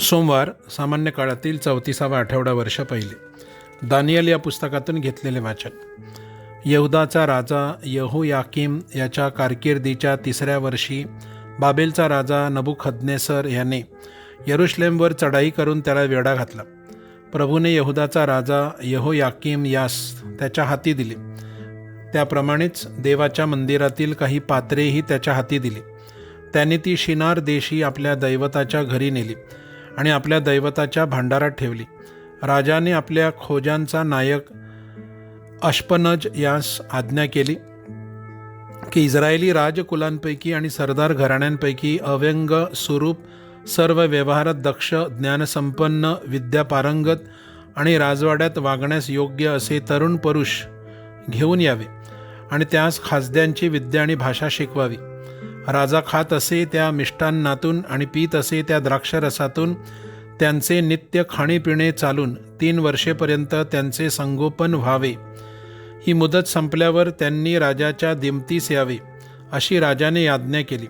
सोमवार सामान्य काळातील चौतीसावा आठवडा वर्ष पहिले. दानियल या पुस्तकातून घेतलेले वाचन. यहुदाचा राजा यहू याकिम याच्या कारकिर्दीच्या तिसऱ्या वर्षी बाबेलचा राजा नबुखदनेसर याने यरुश्लेमवर चढाई करून त्याला वेढा घातला. प्रभूने यहुदाचा राजा यहो याकीम यास त्याच्या हाती दिले. त्याप्रमाणेच देवाच्या मंदिरातील काही पात्रेही त्याच्या हाती दिली. त्याने ती शिनार देशी आपल्या दैवताच्या घरी नेली. आणि आपल्या दैवताच्या भांडारात ठेवली. राजाने आपल्या खोजांचा नायक अश्पनज यास आज्ञा केली की इस्रायली राजकुलांपैकी आणि सरदार घराण्यांपैकी अव्यंग स्वरूप सर्व व्यवहारात दक्ष ज्ञानसंपन्न विद्यापारंगत आणि राजवाड्यात वागण्यास योग्य असे तरुण पुरुष घेऊन यावे आणि त्यास खासद्यांची विद्या आणि भाषा शिकवावी. राजा खात असे त्या मिष्टान्नातून आणि पीत असे त्या द्राक्षरसातून त्यांचे नित्य खाणेपिणे चालून तीन वर्षेपर्यंत त्यांचे संगोपन व्हावे. ही मुदत संपल्यावर त्यांनी राजाच्या दिमतीस यावे अशी राजाने आज्ञा केली.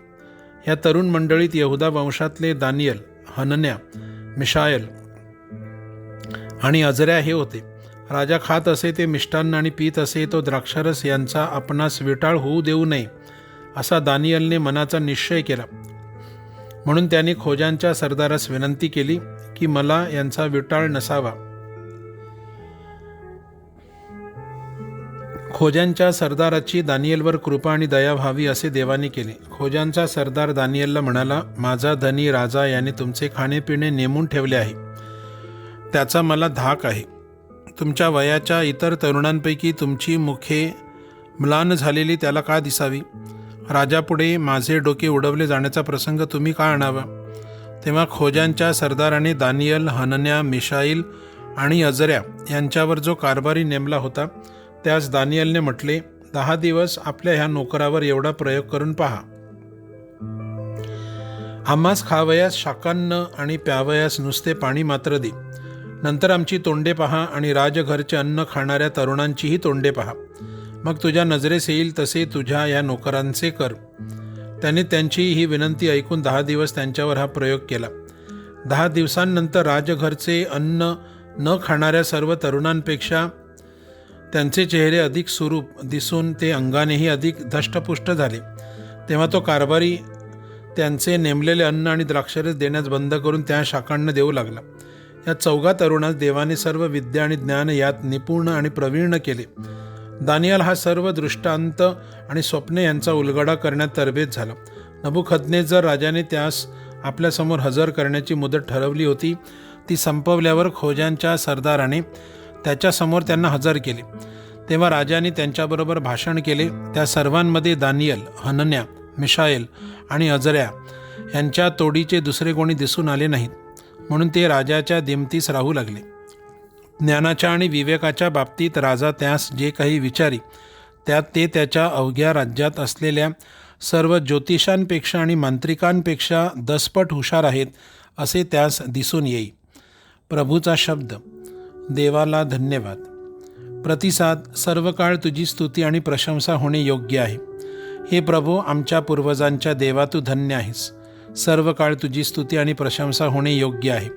या तरुण मंडळीत यहुदा वंशातले दानियल हनन्या मिशायल आणि अजऱ्या हे होते. राजा खात असे ते मिष्टान्न आणि पीत असे तो द्राक्षरस यांचा आपणास विटाळ होऊ देऊ नये. असा दानियलने मनाचा निश्चय केला. म्हणून त्याने खोजांच्या सरदारास विनंती केली की मला यांचा विटाळ नसावा. खोजांच्या सरदाराची दानियलवर कृपा आणि दया व्हावी असे देवाने केले. खोजांचा सरदार दानियलला म्हणाला माझा धनी राजा याने तुमचे खाणेपिणे नेमून ठेवले आहे. त्याचा मला धाक आहे. तुमच्या वयाच्या इतर तरुणांपैकी तुमची मुखे म्लान झालेली त्याला का दिसावी? राजापुढे माझे डोके उडवले जाण्याचा प्रसंग तुम्ही का आणावा? तेव्हा खोजांच्या सरदाराने दानियल हनन्या मिशाईल आणि अजऱ्या यांच्यावर जो कारभारी नेमला होता त्यास दानियलने म्हटले दहा दिवस आपल्या ह्या नोकरावर एवढा प्रयोग करून पहा. आम्हास खावयास शाकान्न आणि प्यावयास नुसते पाणी मात्र दे. नंतर आमची तोंडे पहा आणि राजघरचे अन्न खाणाऱ्या तरुणांचीही तोंडे पहा. मग तुझ्या नजरेस येईल तसे तुझ्या या नोकरांचे कर. त्याने त्यांची ही विनंती ऐकून दहा दिवस त्यांच्यावर हा प्रयोग केला. दहा दिवसांनंतर राजघरचे अन्न न खाणाऱ्या सर्व तरुणांपेक्षा त्यांचे चेहरे अधिक सुरूप दिसून ते अंगानेही अधिक धष्टपुष्ट झाले. तेव्हा तो कारभारी त्यांचे नेमलेले अन्न आणि द्राक्षरस देण्यास बंद करून त्या शाखांना देऊ लागला. या चौघा तरुणास देवाने सर्व विद्या आणि ज्ञान यात निपुण आणि प्रवीण केले. दानियल हा सर्व दृष्टांत आणि स्वप्ने यांचा उलगडा करण्यात तरबेज झाला. नबुखदने जर राजाने त्यास आपल्यासमोर हजर करण्याची मुदत ठरवली होती. ती संपवल्यावर खोजांच्या सरदाराने त्याच्यासमोर त्यांना हजर केले. तेव्हा राजाने त्यांच्याबरोबर भाषण केले. त्या सर्वांमध्ये दानियल हनन्या मिशायल आणि अजऱ्या यांच्या तोडीचे दुसरे कोणी दिसून आले नाहीत. म्हणून ते राजाच्या दिमतीस राहू लागले. ज्ञानाच्या आणि विवेकाच्या बाबतीत राजा त्यास जे काही विचारी त्यात ते त्याच्या अवघ्या राज्यात असलेल्या सर्व ज्योतिषांपेक्षा आणि मांत्रिकांपेक्षा दसपट हुशार आहेत असे त्यास दिसून येई. प्रभूचा शब्द देवाला धन्यवाद. प्रतिसाद सर्व काळ तुझी स्तुती आणि प्रशंसा होणे योग्य आहे. हे प्रभू आमच्या पूर्वजांच्या देवा तू धन्य आहेस. सर्व काळ तुझी स्तुती आणि प्रशंसा होणे योग्य आहे.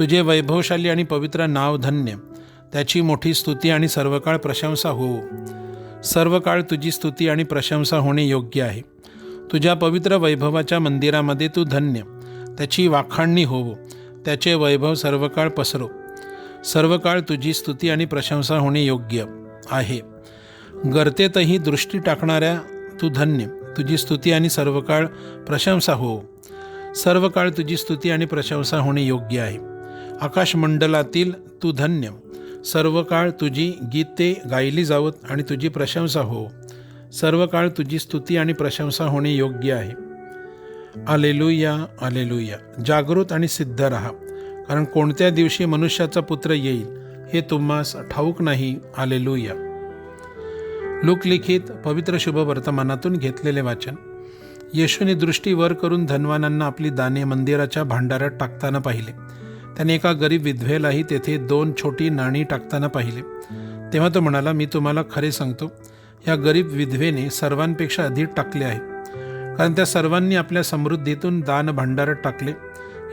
तुझे वैभवशाली आणि पवित्र नाव धन्य. त्याची मोठी स्तुती आणि सर्व काळ प्रशंसा होवो सर्व काळ तुझी स्तुती आणि प्रशंसा होणे योग्य आहे. तुझ्या पवित्र वैभवाच्या मंदिरामध्ये तू धन्य. त्याची वाखाणणी होवो त्याचे वैभव सर्व काळ पसरो. सर्व काळ तुझी स्तुती आणि प्रशंसा होणे योग्य आहे. गर्तेतही दृष्टी टाकणाऱ्या तू धन्य. तुझी स्तुती आणि सर्व काळ प्रशंसा हो सर्व काळ तुझी स्तुती आणि प्रशंसा होणे योग्य आहे. आकाशमंडलातील तू धन्य. सर्व काळ तुझी गीते गायली जावत आणि तुझी प्रशंसा हो. सर्व काळ तुझी स्तुती आणि प्रशंसा होणे योग्य आहे. आलेलुया आलेलुया. जागृत आणि सिद्ध राहा. कारण कोणत्या दिवशी मनुष्याचा पुत्र येईल हे तुम्हास ठाऊक नाही. आलेलुया. लोकलिखित पवित्र शुभ वर्तमानातून घेतलेले वाचन. येशूने दृष्टी वर करून धनवानांना आपली दाने मंदिराच्या भांडारात टाकताना पाहिले. त्याने एका गरीब विधवेलाही तेथे दोन छोटी नाणी टाकताना पाहिले. तेव्हा तो म्हणाला मी तुम्हाला खरे सांगतो या गरीब विधवेने सर्वांपेक्षा अधिक टाकले आहे कारण त्या सर्वांनी आपल्या समृद्धीतून दान भांडारात टाकले.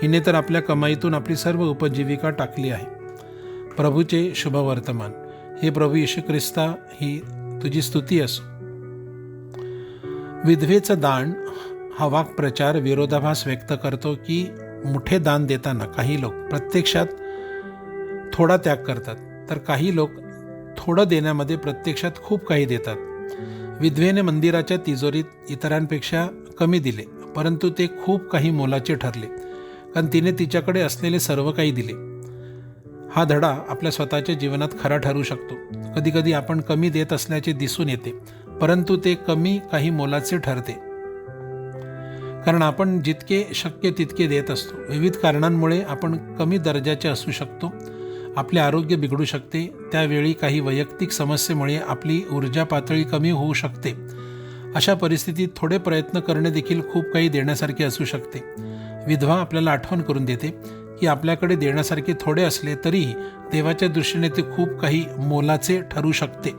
हिने तर आपल्या कमाईतून आपली सर्व उपजीविका टाकली आहे. प्रभूचे शुभवर्तमान. हे प्रभू येशू ख्रिस्ता ही तुझी स्तुती असो. विधवेचं दान हा वाक्प्रचार विरोधाभास व्यक्त करतो की मोठे दान देताना काही लोक प्रत्यक्षात थोडा त्याग करतात. तर काही लोक थोडं देण्यामध्ये प्रत्यक्षात खूप काही देतात. विधवेने मंदिराच्या तिजोरीत इतरांपेक्षा कमी दिले परंतु ते खूप काही मोलाचे ठरले कारण तिने तिच्याकडे असलेले सर्व काही दिले. हा धडा आपल्या स्वतःच्या जीवनात खरा ठरू शकतो. कधीकधी आपण कमी देत असल्याचे दिसून येते परंतु ते कमी काही मोलाचे ठरते. कारण आपण जितके शक्य तितके देत असतो. विविध कारणांमुळे आपण कमी दर्जाचे असू शकतो. आपले आरोग्य बिघडू शकते. त्यावेळी काही वैयक्तिक समस्येमुळे आपली ऊर्जा पातळी कमी होऊ शकते. अशा परिस्थितीत थोडे प्रयत्न करणे देखील खूप काही देण्यासारखे असू शकते. विधवा आपल्याला आठवण करून देते की आपल्याकडे देण्यासारखे थोडे असले तरीही देवाच्या दृष्टीने ते खूप काही मोलाचे ठरू शकते.